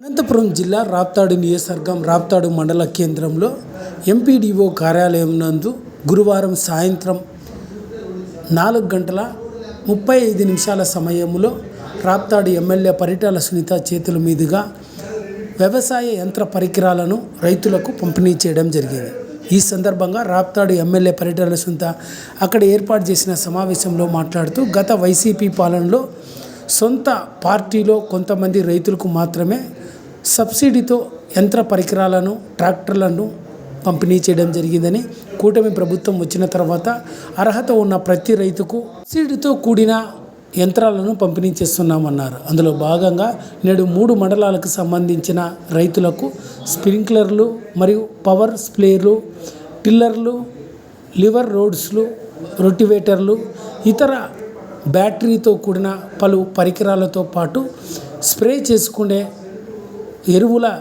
అనంతపురం జిల్లా రాప్తాడు నియోజకవర్గం రాప్తాడు మండల కేంద్రంలో ఎంపీడీఓ కార్యాలయం నందు గురువారం సాయంత్రం నాలుగు గంటల ముప్పై ఐదు నిమిషాల సమయంలో రాప్తాడు ఎమ్మెల్యే పరిటాల సునీత చేతుల మీదుగా వ్యవసాయ యంత్ర పరికరాలను రైతులకు పంపిణీ చేయడం జరిగింది. ఈ సందర్భంగా రాప్తాడు ఎమ్మెల్యే పరిటాల సునీత అక్కడ ఏర్పాటు చేసిన సమావేశంలో మాట్లాడుతూ గత వైసీపీ పాలనలో సొంత పార్టీలో కొంతమంది రైతులకు మాత్రమే సబ్సిడీతో యంత్ర పరికరాలను ట్రాక్టర్లను పంపిణీ చేయడం జరిగిందని కూటమి ప్రభుత్వం వచ్చిన తర్వాత అర్హత ఉన్న ప్రతి రైతుకు సబ్సిడీతో కూడిన యంత్రాలను పంపిణీ చేస్తున్నామన్నారు. అందులో భాగంగా నేడు మూడు మండలాలకు సంబంధించిన రైతులకు స్ప్రింక్లర్లు మరియు పవర్ స్ప్రేలు టిల్లర్లు లివర్ రోడ్స్లు రొటివేటర్లు ఇతర బ్యాటరీతో కూడిన పలు పరికరాలతో పాటు స్ప్రే చేసుకునే ఎరువుల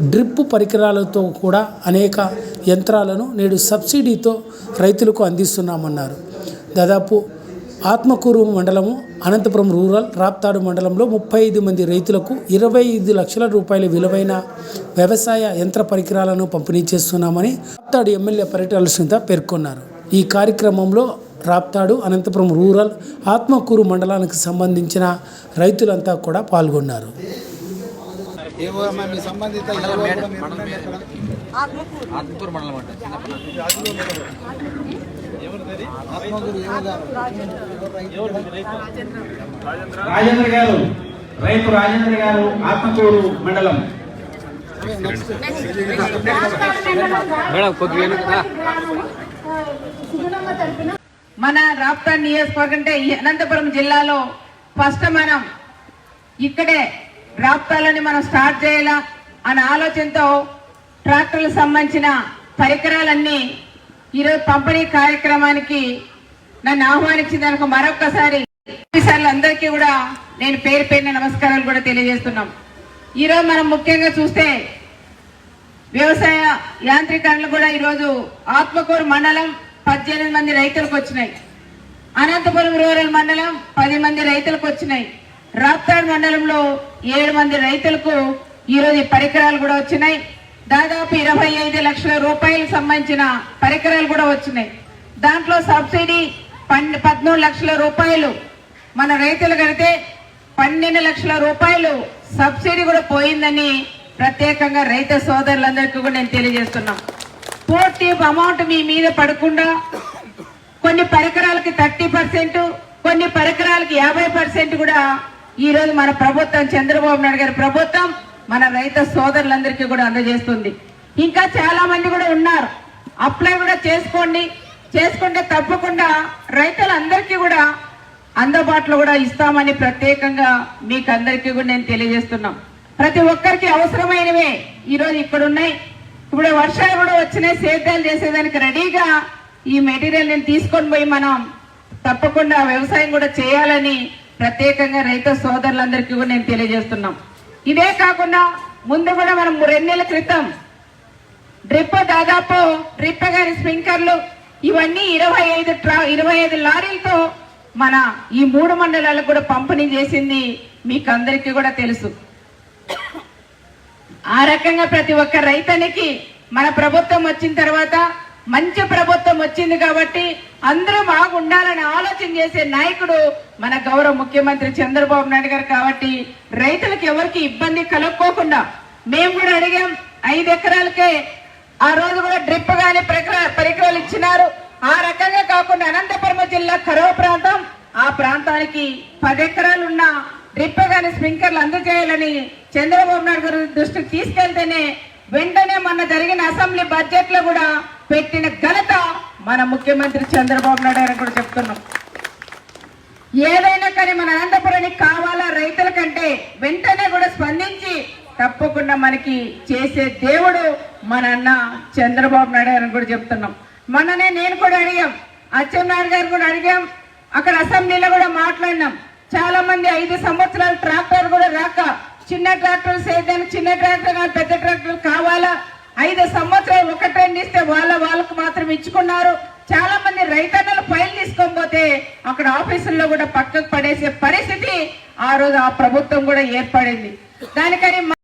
డ్రిప్ పరికరాలతో కూడా అనేక యంత్రాలను నేడు సబ్సిడీతో రైతులకు అందిస్తున్నామన్నారు. దాదాపు ఆత్మకూరు మండలము అనంతపురం రూరల్ రాప్తాడు మండలంలో ముప్పై ఐదు మంది రైతులకు ఇరవై ఐదు లక్షల రూపాయల విలువైన వ్యవసాయ యంత్ర పరికరాలను పంపిణీ చేస్తున్నామని రాప్తాడు ఎమ్మెల్యే పర్యటన సునీత పేర్కొన్నారు. ఈ కార్యక్రమంలో రాప్తాడు అనంతపురం రూరల్ ఆత్మకూరు మండలానికి సంబంధించిన రైతులంతా కూడా పాల్గొన్నారు సంబంధిత. ఆత్మకూరు మండలం అంటే? రాజేంద్ర గారు రైతు రాజేంద్ర గారు ఆత్మకూరు మండలం. మేడం కొద్దిగా. మన రాప్తా నియోజకవర్గం అంటే ఈ అనంతపురం జిల్లాలో ఫస్ట్ మనం ఇక్కడే రాప్తాలని మనం స్టార్ట్ చేయాలా అనే ఆలోచనతో ట్రాక్టర్లకు సంబంధించిన పరికరాలన్నీ ఈరోజు పంపిణీ కార్యక్రమానికి నన్ను ఆహ్వానించినందుకు మరొక్కసారి ఆఫీసర్లు అందరికీ కూడా నేను పేరు పేరున నమస్కారాలు కూడా తెలియజేస్తున్నాం. ఈరోజు మనం ముఖ్యంగా చూస్తే వ్యవసాయ యాంత్రీకరణలు కూడా ఈరోజు ఆత్మకూరు మండలం పద్దెనిమిది మంది రైతులకు వచ్చినాయి. అనంతపురం రూరల్ మండలం పది మంది రైతులకు వచ్చినాయి. రాప్తాడ్ మండలంలో ఏడు మంది రైతులకు ఈరోజు పరికరాలు కూడా వచ్చినాయి. దాదాపు ఇరవై ఐదు లక్షల రూపాయలకు సంబంధించిన పరికరాలు కూడా వచ్చినాయి. దాంట్లో సబ్సిడీ పన్ను పద్మూడు లక్షల రూపాయలు మన రైతులు కడితే పన్నెండు లక్షల రూపాయలు సబ్సిడీ కూడా పోయిందని ప్రత్యేకంగా రైతు సోదరులందరికీ కూడా నేను తెలియజేస్తున్నాం. పూర్తి అమౌంట్ మీ మీద పడకుండా కొన్ని పరికరాలకి థర్టీ పర్సెంట్ కొన్ని పరికరాలకి యాభై పర్సెంట్ కూడా ఈ రోజు మన ప్రభుత్వం చంద్రబాబు నాయుడు గారి ప్రభుత్వం మన రైతు సోదరులందరికీ కూడా అందజేస్తుంది. ఇంకా చాలా మంది కూడా ఉన్నారు. అప్లై కూడా చేసుకోండి. చేసుకుంటే తప్పకుండా రైతులందరికీ కూడా అందుబాటులో కూడా ఇస్తామని ప్రత్యేకంగా మీకు అందరికీ కూడా నేను తెలియజేస్తున్నాం. ప్రతి ఒక్కరికి అవసరమైనవే ఈరోజు ఇక్కడ ఉన్నాయి ఇప్పుడు వర్షాలు కూడా వచ్చినాయి సేద్యాలు చేసేదానికి రెడీగా ఈ మెటీరియల్ నేను తీసుకొని పోయి మనం తప్పకుండా వ్యవసాయం కూడా చేయాలని ప్రత్యేకంగా రైతు సోదరులందరికీ కూడా నేను తెలియజేస్తున్నాం. ఇదే కాకుండా ముందు కూడా మనం రెండు నెలల క్రితం డ్రిప్ దాదాపు డ్రిప్ గారి స్ప్రింకర్లు ఇవన్నీ ఇరవై ఐదు ట్రా ఇరవై ఐదు లారీలతో మన ఈ మూడు మండలాలకు కూడా పంపిణీ చేసింది మీకు అందరికీ కూడా తెలుసు. ఆ రకంగా ప్రతి ఒక్క రైతనికి మన ప్రభుత్వం వచ్చిన తర్వాత మంచి ప్రభుత్వం వచ్చింది కాబట్టి అందరూ బాగుండాలని ఆలోచన చేసే నాయకుడు మన గౌరవ ముఖ్యమంత్రి చంద్రబాబు నాయుడు గారు కాబట్టి రైతులకు ఎవరికి ఇబ్బంది కలుక్కోకుండా మేము కూడా అడిగాం ఐదు ఎకరాలకే ఆ రోజు కూడా డ్రిప్ గాని పరికరాలు ఇచ్చినారు. ఆ రకంగా కాకుండా అనంతపురం జిల్లా కరువు ప్రాంతం ఆ ప్రాంతానికి పది ఎకరాలు ఉన్న స్ప్రింక్లర్లు స్ప్రింకర్లు అందజేయాలని చంద్రబాబు నాయుడు గారి దృష్టికి తీసుకెళ్తేనే వెంటనే మొన్న జరిగిన అసెంబ్లీ బడ్జెట్లో కూడా పెట్టిన ఘనత మన ముఖ్యమంత్రి చంద్రబాబు నాయుడు గారు కూడా చెప్తున్నాం. ఏదైనా కానీ మన అనంతపురానికి కావాలా రైతుల కంటే వెంటనే కూడా స్పందించి తప్పకుండా మనకి చేసే దేవుడు మన అన్న చంద్రబాబు నాయుడు గారు కూడా చెప్తున్నాం. మొన్ననే నేను కూడా అడిగాం. అచ్చెన్నాయుడు గారు కూడా అడిగాం. అక్కడ అసెంబ్లీలో కూడా మాట్లాడినాం. చాలా మంది ఐదు సంవత్సరాలు ట్రాక్టర్ కూడా రాక చిన్న ట్రాక్టర్ సేద్యానికి చిన్న ట్రాక్టర్ కానీ పెద్ద ట్రాక్టర్ కావాలా? ఐదు సంవత్సరాలు ఒక ఇస్తే వాళ్ళ వాళ్ళకు మాత్రం ఇచ్చుకున్నారు. చాలా మంది రైతన్నలు ఫైల్ తీసుకొని పోతే అక్కడ ఆఫీసుల్లో కూడా పక్కకు పడేసే పరిస్థితి ఆ రోజు ఆ ప్రభుత్వం కూడా ఏర్పడింది. దానికని